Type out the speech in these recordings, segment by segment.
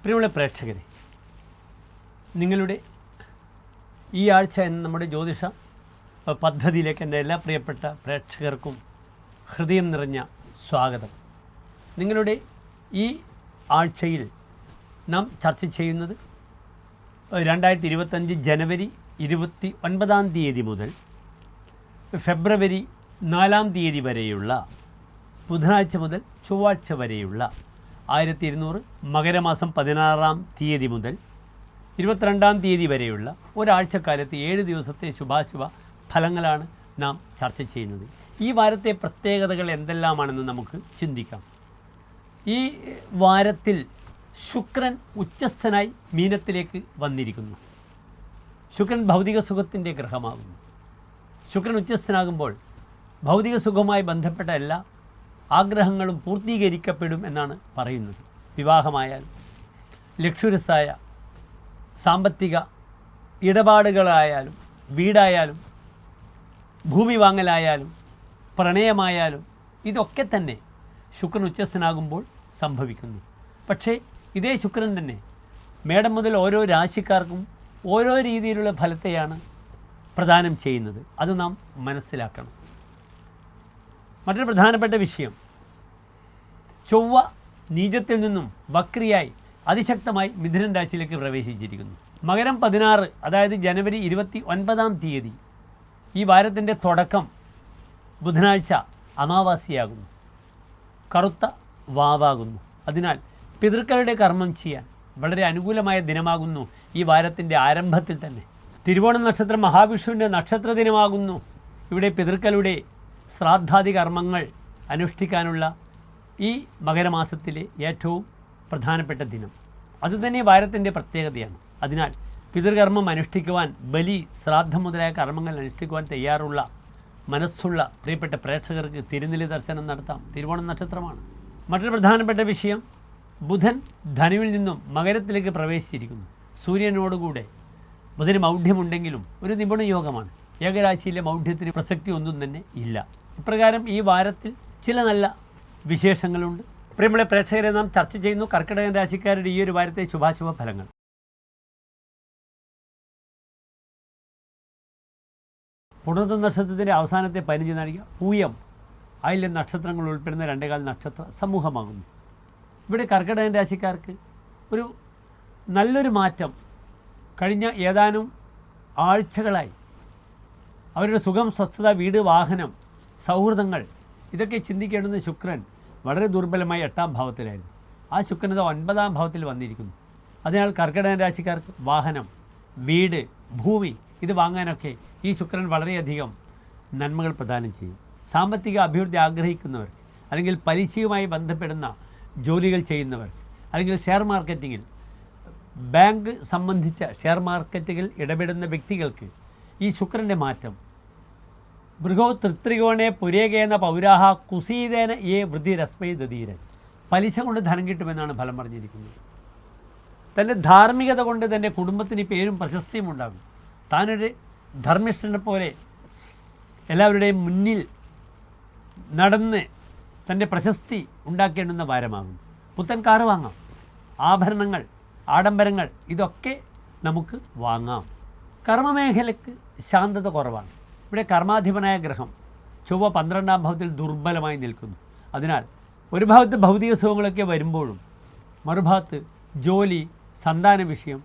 പ്രിയമുള്ള പ്രേക്ഷകരെ നിങ്ങളുടെ ഈ ആഴ്ച എന്ന നമ്മുടെ ജ്യോതിഷ പദ്ധതിയിലേക്ക് എന്റെ എല്ലാ പ്രിയപ്പെട്ട പ്രേക്ഷകർക്കും ഹൃദയം നിറഞ്ഞ സ്വാഗതം. നിങ്ങളുടെ ഈ ആഴ്ചയിൽ നാം ചർച്ച ചെയ്യുന്നത് രണ്ടായിരത്തി ഇരുപത്തഞ്ച് ജനുവരി ഇരുപത്തി ഒൻപതാം തീയതി മുതൽ ഫെബ്രുവരി നാലാം തീയതി വരെയുള്ള ബുധനാഴ്ച മുതൽ ചൊവ്വാഴ്ച വരെയുള്ള ആയിരത്തി ഇരുന്നൂറ് മകരമാസം പതിനാറാം തീയതി മുതൽ ഇരുപത്തിരണ്ടാം തീയതി വരെയുള്ള ഒരാഴ്ചക്കാലത്ത് ഏഴ് ദിവസത്തെ ശുഭാശുഭ ഫലങ്ങളാണ് നാം ചർച്ച ചെയ്യുന്നത്. ഈ വാരത്തെ പ്രത്യേകതകൾ എന്തെല്ലാമാണെന്ന് നമുക്ക് ചിന്തിക്കാം. ഈ വാരത്തിൽ ശുക്രൻ ഉച്ചസ്ഥനായി മീനത്തിലേക്ക് വന്നിരിക്കുന്നു. ശുക്രൻ ഭൗതിക സുഖത്തിന്റെ ഗ്രഹമാകുന്നു. ശുക്രൻ ഉച്ചസ്ഥനാകുമ്പോൾ ഭൗതിക സുഖവുമായി ബന്ധപ്പെട്ട എല്ലാ ആഗ്രഹങ്ങളും പൂർത്തീകരിക്കപ്പെടും എന്നാണ് പറയുന്നത്. വിവാഹമായാൽ ലക്ഷുരസായ സാമ്പത്തിക ഇടപാടുകളായാലും വീടായാലും ഭൂമി വാങ്ങലായാലും പ്രണയമായാലും ഇതൊക്കെ തന്നെ ശുക്രൻ ഉച്ചസ്ഥനാകുമ്പോൾ സംഭവിക്കുന്നു. പക്ഷേ ഇതേ ശുക്രൻ തന്നെ മേടം മുതൽ ഓരോ രാശിക്കാർക്കും ഓരോ രീതിയിലുള്ള ഫലത്തെയാണ് പ്രദാനം ചെയ്യുന്നത്. അത് നാം മനസ്സിലാക്കണം. മറ്റൊരു പ്രധാനപ്പെട്ട വിഷയം ചൊവ്വ നീചത്തിൽ നിന്നും വക്രിയായി അതിശക്തമായി മിഥുനൻ രാശിയിലേക്ക് പ്രവേശിച്ചിരിക്കുന്നു. മകരം പതിനാറ് അതായത് ജനുവരി ഇരുപത്തി ഒൻപതാം തീയതി ഈ വാരത്തിന്റെ തുടക്കം ബുധനാഴ്ച അമാവാസിയാകുന്നു. കറുത്ത വാവാകുന്നു. അതിനാൽ പിതൃക്കളുടെ കർമ്മം ചെയ്യാൻ വളരെ അനുകൂലമായ ദിനമാകുന്നു ഈ വാരത്തിന്റെ ആരംഭത്തിൽ തന്നെ. തിരുവോണം നക്ഷത്രം മഹാവിഷ്ണുവിന്റെ നക്ഷത്ര ദിനമാകുന്നു. ഇവിടെ പിതൃക്കളുടെ ശ്രാദ്ധാദി കർമ്മങ്ങൾ അനുഷ്ഠിക്കാനുള്ള ഈ മകരമാസത്തിലെ ഏറ്റവും പ്രധാനപ്പെട്ട ദിനം. അതുതന്നെ വാരത്തിന്റെ പ്രത്യേകതയാണ്. അതിനാൽ പിതൃകർമ്മം അനുഷ്ഠിക്കുവാൻ ബലി ശ്രാദ്ധം മുതലായ കർമ്മങ്ങൾ അനുഷ്ഠിക്കുവാൻ തയ്യാറുള്ള മനസ്സുള്ള പ്രിയപ്പെട്ട പ്രേക്ഷകർക്ക് തിരുനെല്ലി ദർശനം നടത്താം. തിരുവോണം നക്ഷത്രമാണ്. മറ്റൊരു പ്രധാനപ്പെട്ട വിഷയം ബുധൻ ധനുവിൽ നിന്നും മകരത്തിലേക്ക് പ്രവേശിച്ചിരിക്കുന്നു. സൂര്യനോടുകൂടെ ബുധന് മൗഢ്യമുണ്ടെങ്കിലും ഒരു നിപുണ യോഗമാണ്. ഏകരാശിയിലെ മൗഢ്യത്തിന് പ്രസക്തി ഒന്നും തന്നെ ഇല്ല. ഇപ്രകാരം ഈ വാരത്തിൽ ചില നല്ല വിശേഷങ്ങളുണ്ട്. പ്രിയമുള്ള പ്രേക്ഷകരെ നാം ചർച്ച ചെയ്യുന്നു കർക്കിടകൻ രാശിക്കാരുടെ ഈ ഒരു വാരത്തെ ശുഭാശുഭ ഫലങ്ങൾ. പുണർന്ന നക്ഷത്രത്തിന്റെ അവസാനത്തെ പതിനഞ്ച് നാഴിക പൂയം അതിലെ നക്ഷത്രങ്ങൾ ഉൾപ്പെടുന്ന രണ്ടേകാൽ നക്ഷത്ര സമൂഹമാകുന്നു. ഇവിടെ കർക്കിടകൻ രാശിക്കാർക്ക് ഒരു നല്ലൊരു മാറ്റം. കഴിഞ്ഞ ഏതാനും ആഴ്ചകളായി അവരുടെ സുഖം സ്വസ്ഥത വീട് വാഹനം സൗഹൃദങ്ങൾ ഇതൊക്കെ ചിന്തിക്കേണ്ടുന്ന ശുക്രൻ വളരെ ദുർബലമായി എട്ടാം ഭാവത്തിലായിരുന്നു. ആ ശുക്രനത ഒൻപതാം ഭാവത്തിൽ വന്നിരിക്കുന്നു. അതിനാൽ കർക്കിടകൻ രാശിക്കാർക്ക് വാഹനം വീട് ഭൂമി ഇത് വാങ്ങാനൊക്കെ ഈ ശുക്രൻ വളരെയധികം നന്മകൾ പ്രദാനം ചെയ്യും. സാമ്പത്തിക അഭിവൃദ്ധി ആഗ്രഹിക്കുന്നവർ അല്ലെങ്കിൽ പലിശയുമായി ബന്ധപ്പെടുന്ന ജോലികൾ ചെയ്യുന്നവർ അല്ലെങ്കിൽ ഷെയർ മാർക്കറ്റിങ്ങിൽ ബാങ്ക് സംബന്ധിച്ച ഷെയർ മാർക്കറ്റുകൾ ഇടപെടുന്ന വ്യക്തികൾക്ക് ഈ ശുക്രന്റെ മാറ്റം മൃഗോ തൃത്രികോണെ പുരേകേന പൗരാഹ കുസീതേന ഏ വൃദ്ധിരസ്മൈ ദധീരൻ. പലിശ കൊണ്ട് ധനം കിട്ടുമെന്നാണ് ഫലം പറഞ്ഞിരിക്കുന്നത്. തന്റെ ധാർമ്മികത കൊണ്ട് തന്റെ കുടുംബത്തിന് പേരും പ്രശസ്തിയും ഉണ്ടാകും. താനൊരു ധർമ്മിഷ്ഠനെ പോലെ എല്ലാവരുടെയും മുന്നിൽ നടന്ന് തന്റെ പ്രശസ്തി ഉണ്ടാക്കേണ്ടുന്ന ഭാരമാകും പുത്തൻ കാറ് വാങ്ങാം. ആഭരണങ്ങൾ ആഡംബരങ്ങൾ ഇതൊക്കെ നമുക്ക് വാങ്ങാം. കർമ്മമേഖലയ്ക്ക് ശാന്തത കുറവാണ്. ഇവിടെ കർമാധിപനായ ഗ്രഹം ചൊവ്വ പന്ത്രണ്ടാം ഭാവത്തിൽ ദുർബലമായി നിൽക്കുന്നു. അതിനാൽ ഒരു ഭാഗത്ത് ഭൗതിക സുഖങ്ങളൊക്കെ വരുമ്പോഴും മറുഭാഗത്ത് ജോലി സന്താന വിഷയം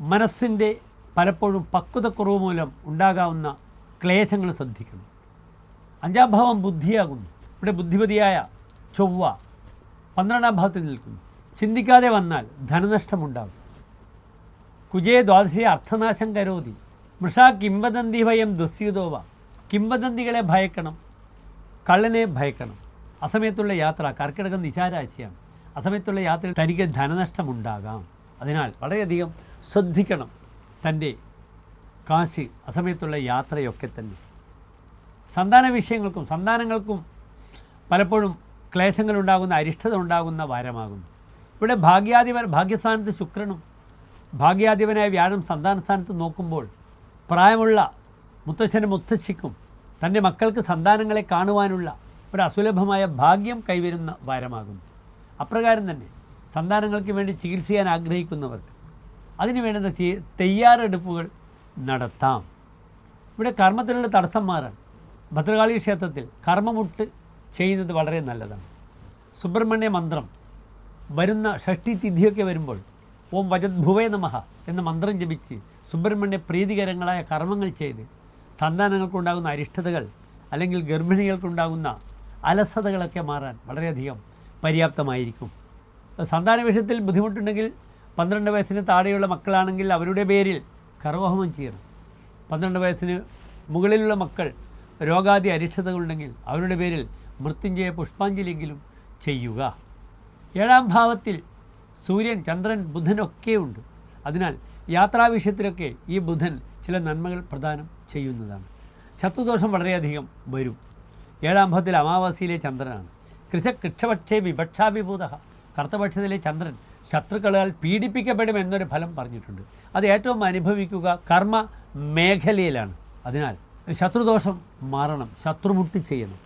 മനസ്സിന്റെ പലപ്പോഴും പക്വതക്കുറവ് മൂലം ഉണ്ടാകാവുന്ന ക്ലേശങ്ങൾ ശ്രദ്ധിക്കണം. അഞ്ചാം ഭാവം ബുദ്ധിയാകുന്നു. ഇവിടെ ബുദ്ധിപതിയായ ചൊവ്വ പന്ത്രണ്ടാം ഭാവത്തിൽ നിൽക്കുന്നു. ചിന്തിക്കാതെ വന്നാൽ ധനനഷ്ടമുണ്ടാകും. കുജയ ദ്വാദശയെ അർത്ഥനാശം കരോതി. മൃഷാ കിംവദന്തി ഭയം ദുസ്യുതോവ കിംവദന്തികളെ ഭയക്കണം കള്ളനെ ഭയക്കണം. അസമയത്തുള്ള യാത്ര കർക്കിടകം നിശാരാശിയാണ്. അസമയത്തുള്ള യാത്രയിൽ തനിക്ക് ധനനഷ്ടമുണ്ടാകാം. അതിനാൽ വളരെയധികം ശ്രദ്ധിക്കണം തന്റെ കാശ് അസമയത്തുള്ള യാത്രയൊക്കെ തന്നെ. സന്താന വിഷയങ്ങൾക്കും സന്താനങ്ങൾക്കും പലപ്പോഴും ക്ലേശങ്ങളുണ്ടാകുന്ന അരിഷ്ടത ഉണ്ടാകുന്ന വാരമാകുന്നു. ഇവിടെ ഭാഗ്യാധിപൻ ഭാഗ്യസ്ഥാനത്ത് ശുക്രനും ഭാഗ്യാധിപനായ വ്യാഴം സന്താനസ്ഥാനത്ത് നോക്കുമ്പോൾ പ്രായമുള്ള മുത്തശ്ശനും മുത്തശ്ശിക്കും തന്റെ മക്കൾക്ക് സന്താനങ്ങളെ കാണുവാനുള്ള ഒരു അസുലഭമായ ഭാഗ്യം കൈവരുന്ന വാരമാകുന്നു. അപ്രകാരം തന്നെ സന്താനങ്ങൾക്ക് വേണ്ടി ചികിത്സിക്കാൻ ആഗ്രഹിക്കുന്നവർക്ക് അതിനു വേണ്ടുന്ന തയ്യാറെടുപ്പുകൾ നടത്താം. ഇവിടെ കർമ്മത്തിലുള്ള തടസ്സം മാറാൻ ഭദ്രകാളി ക്ഷേത്രത്തിൽ കർമ്മമുട്ട് ചെയ്യുന്നത് വളരെ നല്ലതാണ്. സുബ്രഹ്മണ്യ മന്ത്രം വരുന്ന ഷഷ്ടി തിഥിയൊക്കെ വരുമ്പോൾ ഓം വജദ്ഭുവേ നമഹ എന്ന മന്ത്രം ജപിച്ച് സുബ്രഹ്മണ്യ പ്രീതികരങ്ങളായ കർമ്മങ്ങൾ ചെയ്ത് സന്താനങ്ങൾക്കുണ്ടാകുന്ന അരിഷ്ടതകൾ അല്ലെങ്കിൽ ഗർഭിണികൾക്കുണ്ടാകുന്ന അലസതകളൊക്കെ മാറാൻ വളരെയധികം പര്യാപ്തമായിരിക്കും. സന്താന വിഷയത്തിൽ ബുദ്ധിമുട്ടുണ്ടെങ്കിൽ പന്ത്രണ്ട് വയസ്സിന് താഴെയുള്ള മക്കളാണെങ്കിൽ അവരുടെ പേരിൽ കർവഹമം ചെയ്യണം. പന്ത്രണ്ട് വയസ്സിന് മുകളിലുള്ള മക്കൾ രോഗാദി അരിഷ്ടതകളുണ്ടെങ്കിൽ അവരുടെ പേരിൽ മൃത്യുഞ്ജയ പുഷ്പാഞ്ജലിയെങ്കിലും ചെയ്യുക. ഏഴാം ഭാവത്തിൽ സൂര്യൻ ചന്ദ്രൻ ബുധനൊക്കെ ഉണ്ട്. അതിനാൽ യാത്രാവിഷയത്തിലൊക്കെ ഈ ബുധൻ ചില നന്മകൾ പ്രദാനം ചെയ്യുന്നതാണ്. ശത്രുദോഷം വളരെയധികം വരും. ഏഴാം ഭാവത്തിൽ അമാവാസിയിലെ ചന്ദ്രനാണ്. കൃഷ കൃക്ഷപക്ഷേ വിപക്ഷാഭിഭൂത കർത്തപക്ഷത്തിലെ ചന്ദ്രൻ ശത്രുക്കളാൽ പീഡിപ്പിക്കപ്പെടും എന്നൊരു ഫലം പറഞ്ഞിട്ടുണ്ട്. അത് ഏറ്റവും അനുഭവിക്കുക കർമ്മ മേഖലയിലാണ്. അതിനാൽ ശത്രുദോഷം മാറണം ശത്രുമുട്ടി ചെയ്യണം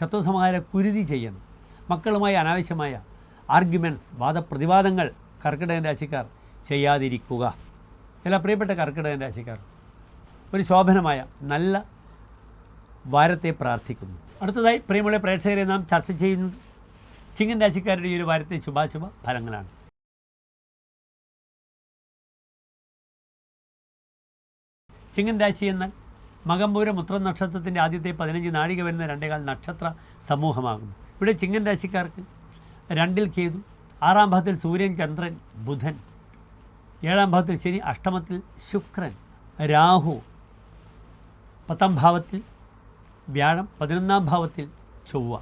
ശത്രു സംഹാര കുരുതി ചെയ്യണം മക്കളുമായി അനാവശ്യമായ ആർഗ്യുമെന്റ്സ് വാദപ്രതിവാദങ്ങൾ കർക്കിടകൻ രാശിക്കാർ ചെയ്യാതിരിക്കുക. എല്ലാ പ്രിയപ്പെട്ട കർക്കിടകൻ രാശിക്കാർ ഒരു ശോഭനമായ നല്ല വാരത്തെ പ്രാർത്ഥിക്കുന്നു. അടുത്തതായി പ്രിയമുള്ള പ്രേക്ഷകരെ നാം ചർച്ച ചെയ്യുന്നു. ചിങ്ങൻ രാശിക്കാരുടെ ഈ ഒരു വാരത്തെ ശുഭാശുഭ ഫലങ്ങളാണ്. ചിങ്ങൻ രാശി എന്നാൽ മകമ്പൂര മുത്ര നക്ഷത്രത്തിന്റെ ആദ്യത്തെ പതിനഞ്ച് നാഴിക വരുന്ന രണ്ടേകാൽ നക്ഷത്ര സമൂഹമാകുന്നു. ഇവിടെ ചിങ്ങൻ രാശിക്കാർക്ക് രണ്ടിൽ കേതു ആറാം ഭാവത്തിൽ സൂര്യൻ ചന്ദ്രൻ ബുധൻ ഏഴാം ഭാവത്തിൽ ശനി അഷ്ടമത്തിൽ ശുക്രൻ രാഹു പത്താം ഭാവത്തിൽ വ്യാഴം പതിനൊന്നാം ഭാവത്തിൽ ചൊവ്വ.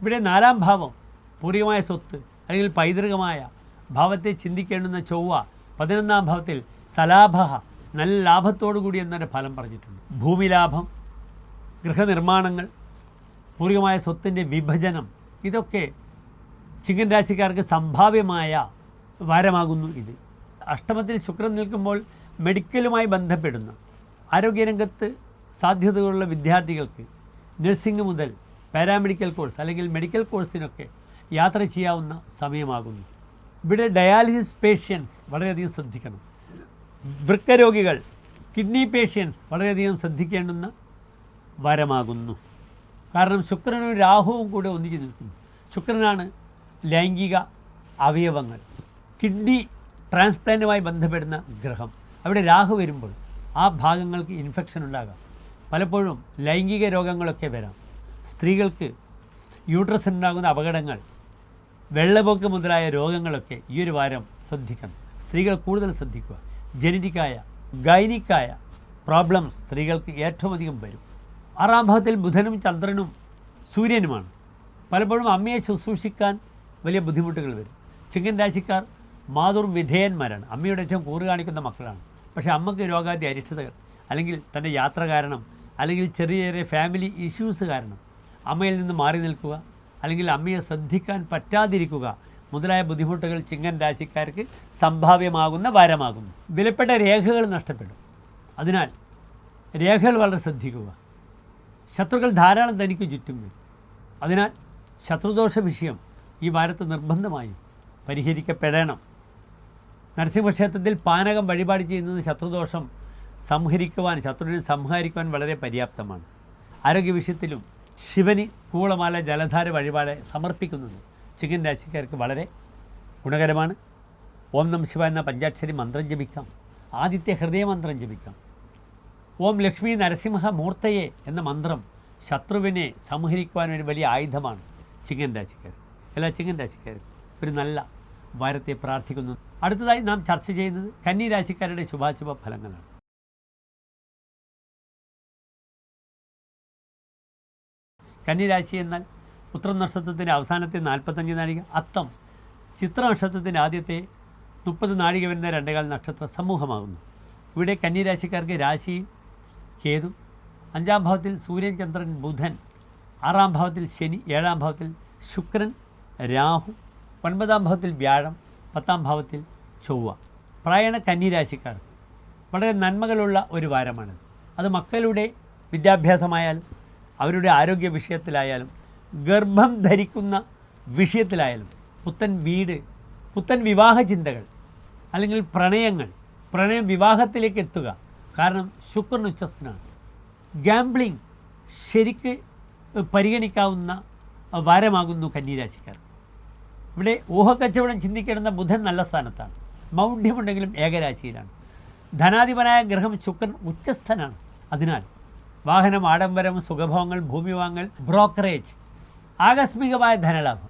ഇവിടെ നാലാം ഭാവം പൂർവികമായ സ്വത്ത് അല്ലെങ്കിൽ പൈതൃകമായ ഭാവത്തെ ചിന്തിക്കേണ്ടുന്ന ചൊവ്വ പതിനൊന്നാം ഭാവത്തിൽ സലാഭ നല്ല ലാഭത്തോടു കൂടി എന്നൊരു ഫലം പറഞ്ഞിട്ടുണ്ട്. ഭൂമി ലാഭം ഗൃഹനിർമ്മാണങ്ങൾ പൂർവികമായ സ്വത്തിന്റെ വിഭജനം ഇതൊക്കെ ചിങ്ങൻ രാശിക്കാർക്ക് സംഭാവ്യമായ വാരമാകുന്നു ഇത്. അഷ്ടമത്തിൽ ശുക്രൻ നിൽക്കുമ്പോൾ മെഡിക്കലുമായി ബന്ധപ്പെടുന്ന. ആരോഗ്യരംഗത്ത് സാധ്യതകളുള്ള വിദ്യാർത്ഥികൾക്ക് നഴ്സിംഗ് മുതൽ പാരാമെഡിക്കൽ കോഴ്സ് അല്ലെങ്കിൽ മെഡിക്കൽ കോഴ്സിനൊക്കെ യാത്ര ചെയ്യാവുന്ന സമയമാകുന്നു. ഇവിടെ ഡയാലിസിസ് പേഷ്യൻസ് വളരെയധികം ശ്രദ്ധിക്കണം. വൃക്കരോഗികൾ കിഡ്നി പേഷ്യൻസ് വളരെയധികം ശ്രദ്ധിക്കേണ്ടുന്ന വരമാകുന്നു. കാരണം ശുക്രനും രാഹുവും കൂടെ ഒന്നിച്ച് നിൽക്കുന്നു. ശുക്രനാണ് ലൈംഗിക അവയവങ്ങൾ കിഡ്നി ട്രാൻസ്പ്ലാന്റുമായി ബന്ധപ്പെടുന്ന ഗ്രഹം. അവിടെ രാഹു വരുമ്പോൾ ആ ഭാഗങ്ങൾക്ക് ഇൻഫെക്ഷൻ ഉണ്ടാകാം. പലപ്പോഴും ലൈംഗിക രോഗങ്ങളൊക്കെ വരാം. സ്ത്രീകൾക്ക് യൂട്രസ് ഉണ്ടാകുന്ന അപകടങ്ങൾ വെള്ളപ്പൊക്ക് മുതലായ രോഗങ്ങളൊക്കെ ഈ ഒരു വാരം ശ്രദ്ധിക്കണം. സ്ത്രീകൾ കൂടുതൽ ശ്രദ്ധിക്കുക. ജനറ്റിക്കായ ഗൈനിക്കായ പ്രോബ്ലംസ് സ്ത്രീകൾക്ക് ഏറ്റവും അധികം വരും. ആറാം ഭാവത്തിൽ ബുധനും ചന്ദ്രനും സൂര്യനുമാണ്. പലപ്പോഴും അമ്മയെ ശുശ്രൂഷിക്കാൻ വലിയ ബുദ്ധിമുട്ടുകൾ വരും. ചിങ്ങൻ രാശിക്കാർ മാതൃവിധേയന്മാരാണ് അമ്മയുടെ ഏറ്റവും കൂറ് കാണിക്കുന്ന മക്കളാണ്. പക്ഷേ അമ്മയ്ക്ക് രോഗാദി അരിഷ്ടതകൾ അല്ലെങ്കിൽ തന്റെ യാത്ര കാരണം അല്ലെങ്കിൽ ചെറിയ ചെറിയ ഫാമിലി ഇഷ്യൂസ് കാരണം അമ്മയിൽ നിന്ന് മാറി നിൽക്കുക അല്ലെങ്കിൽ അമ്മയെ ശ്രദ്ധിക്കാൻ പറ്റാതിരിക്കുക മുതലായ ബുദ്ധിമുട്ടുകൾ ചിങ്ങൻ രാശിക്കാർക്ക് സംഭാവ്യമാകുന്ന വാരമാകുന്നു വിലപ്പെട്ട രേഖകൾ നഷ്ടപ്പെടും. അതിനാൽ രേഖകൾ വളരെ ശ്രദ്ധിക്കുക. ശത്രുക്കൾ ധാരാളം തനിക്ക് ചുറ്റും വരും. അതിനാൽ ശത്രുദോഷ വിഷയം ഈ വാരത്ത് നിർബന്ധമായും പരിഹരിക്കപ്പെടണം. നരസിംഹക്ഷേത്രത്തിൽ പാനകം വഴിപാട് ചെയ്യുന്നത് ശത്രുദോഷം സംഹരിക്കുവാൻ ശത്രുവിനെ സംഹരിക്കുവാൻ വളരെ പര്യാപ്തമാണ്. ആരോഗ്യ വിഷയത്തിലും ശിവന് കൂളമാല ജലധാര വഴിപാട് സമർപ്പിക്കുന്നത് ചിക്കൻ രാശിക്കാർക്ക് വളരെ ഗുണകരമാണ്. ഓം നം ശിവ എന്ന പഞ്ചാക്ഷരി മന്ത്രം ജപിക്കാം. ആദിത്യ ഹൃദയമന്ത്രം ജപിക്കാം. ഓം ലക്ഷ്മി നരസിംഹ മൂർത്തയെ എന്ന മന്ത്രം ശത്രുവിനെ സംഹരിക്കുവാൻ ഒരു വലിയ ആയുധമാണ് ചിങ്ങൻ രാശിക്കാർ എല്ലാ ചിങ്ങൻ രാശിക്കാരും ഒരു നല്ല വാരത്തെ പ്രാർത്ഥിക്കുന്നു. അടുത്തതായി നാം ചർച്ച ചെയ്യുന്നത് കന്നി രാശിക്കാരുടെ ശുഭാശുഭ ഫലങ്ങളാണ്. കന്നി രാശി എന്നാൽ ഉത്തര നക്ഷത്രത്തിന്റെ അവസാനത്തെ നാൽപ്പത്തഞ്ച് നാഴിക അത്തം ചിത്ര നക്ഷത്രത്തിന്റെ ആദ്യത്തെ മുപ്പത് നാഴിക വരുന്ന രണ്ടേകാൽ നക്ഷത്ര സമൂഹമാകുന്നു. ഇവിടെ കന്നി രാശിക്കാർക്ക് രാശി കേതു അഞ്ചാം ഭാവത്തിൽ സൂര്യൻ ചന്ദ്രൻ ബുധൻ ആറാം ഭാവത്തിൽ ശനി ഏഴാം ഭാവത്തിൽ ശുക്രൻ രാഹു ഒൻപതാം ഭാവത്തിൽ വ്യാഴം പത്താം ഭാവത്തിൽ ചൊവ്വ. പ്രായണ കന്നിരാശിക്കാർ വളരെ നന്മകളുള്ള ഒരു വാരമാണ്. അത് മക്കളുടെ വിദ്യാഭ്യാസമായാലും അവരുടെ ആരോഗ്യ വിഷയത്തിലായാലും ഗർഭം ധരിക്കുന്ന വിഷയത്തിലായാലും പുത്തൻ വീട് പുത്തൻ വിവാഹ ചിന്തകൾ അല്ലെങ്കിൽ പ്രണയങ്ങൾ പ്രണയം വിവാഹത്തിലേക്ക് എത്തുക. കാരണം ശുക്രൻ ഉച്ചസ്ഥനാണ്. ഗാംബ്ലിംഗ് ശരിക്ക് പരിഗണിക്കാവുന്ന വാരമാകുന്നു കന്നിരാശിക്കാർ. ഇവിടെ ഊഹക്കച്ചവടം ചിന്തിക്കേണ്ടുന്ന ബുധൻ നല്ല സ്ഥാനത്താണ്. മൗഢ്യമുണ്ടെങ്കിലും ഏകരാശിയിലാണ്. ധനാധിപനായ ഗ്രഹം ശുക്രൻ ഉച്ചസ്ഥനാണ്. അതിനാൽ വാഹനം ആഡംബരം സുഖഭോഗങ്ങൾ ഭൂമി വാങ്ങൽ ബ്രോക്കറേജ് ആകസ്മികമായ ധനലാഭം.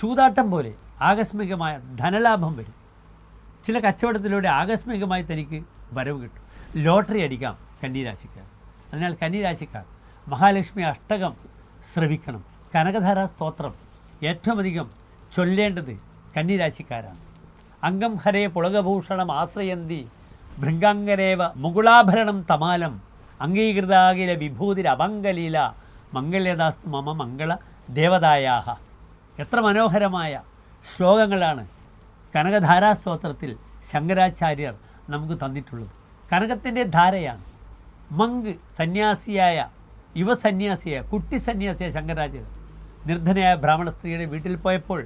ചൂതാട്ടം പോലെ ആകസ്മികമായ ധനലാഭം വരും. ചില കച്ചവടത്തിലൂടെ ആകസ്മികമായി തനിക്ക് വരവ് കിട്ടും. ലോട്ടറി അടിക്കാം കന്നിരാശിക്കാർ. അതിനാൽ കന്നിരാശിക്കാർ മഹാലക്ഷ്മി അഷ്ടകം ശ്രവിക്കണം. കനകധാരാ സ്തോത്രം. ഏറ്റവും അധികം ചൊല്ലേണ്ടത് കന്നിരാശിക്കാരാണ്. അംഗം ഹരേ പുളകഭൂഷണം ആശ്രയന്തി ഭൃംഗാംഗരേവ മുകുളാഭരണം തമാലം അംഗീകൃതാകില വിഭൂതിരഭംഗലീല മംഗല്യദാസ്തു മമ മംഗള ദേവതായാഹ. എത്ര മനോഹരമായ ശ്ലോകങ്ങളാണ് കനകധാരാസ്തോത്രത്തിൽ ശങ്കരാചാര്യർ നമുക്ക് തന്നിട്ടുള്ളത്. കനകത്തിന്റെ ധാരയാണ്. മങ്ക് സന്യാസിയായ യുവസന്യാസിയായ കുട്ടി സന്യാസിയായ ശങ്കരാചാര്യർ നിർധനയായ ബ്രാഹ്മണ സ്ത്രീയുടെ വീട്ടിൽ പോയപ്പോൾ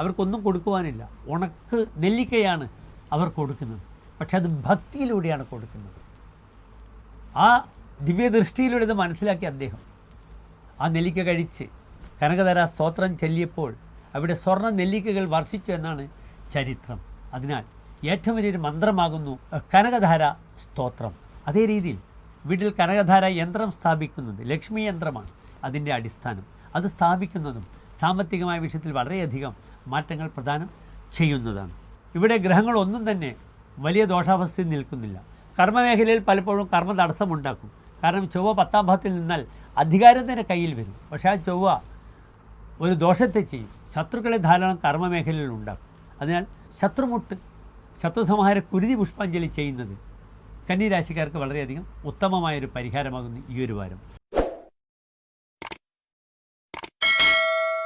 അവർക്കൊന്നും കൊടുക്കുവാനില്ല. ഉണക്ക് നെല്ലിക്കയാണ് അവർ കൊടുക്കുന്നത്. പക്ഷെ അത് ഭക്തിയിലൂടെയാണ് കൊടുക്കുന്നത്. ആ ദിവ്യദൃഷ്ടിയിലൂടെ ഇത് മനസ്സിലാക്കി അദ്ദേഹം. ആ നെല്ലിക്ക കഴിച്ച് കനകധര സ്തോത്രം ചൊല്ലിയപ്പോൾ അവിടെ സ്വർണ നെല്ലിക്കകൾ വർഷിച്ചു എന്നാണ് ചരിത്രം. അതിനാൽ ഏറ്റവും വലിയൊരു മന്ത്രമാകുന്നു കനകധാര സ്തോത്രം. അതേ രീതിയിൽ വീട്ടിൽ കനകധാര യന്ത്രം സ്ഥാപിക്കുന്നത് ലക്ഷ്മി യന്ത്രമാണ് അതിന്റെ അടിസ്ഥാനം. അത് സ്ഥാപിക്കുന്നതും സാമ്പത്തികമായ വിഷയത്തിൽ വളരെയധികം മാറ്റങ്ങൾ പ്രദാനം ചെയ്യുന്നതാണ്. ഇവിടെ ഗ്രഹങ്ങളൊന്നും തന്നെ വലിയ ദോഷാവസ്ഥയിൽ നിൽക്കുന്നില്ല. കർമ്മമേഖലയിൽ പലപ്പോഴും കർമ്മ തടസ്സമുണ്ടാക്കും. കാരണം ചൊവ്വ പത്താം ഭാവത്തിൽ നിന്നാൽ അധികാരം തന്നെ കയ്യിൽ വരും. പക്ഷേ ആ ചൊവ്വ ഒരു ദോഷത്തെ ചെയ്യും. ശത്രുക്കളെ ധാരാളം കർമ്മമേഖലയിൽ ഉണ്ടാക്കും. അതിനാൽ ശത്രുമുട്ട് ശത്രുസംഹാര കുരുതി പുഷ്പാഞ്ജലി ചെയ്യുന്നത് കന്നിരാശിക്കാർക്ക് വളരെയധികം ഉത്തമമായൊരു പരിഹാരമാകുന്നു ഈ ഒരു വാരം.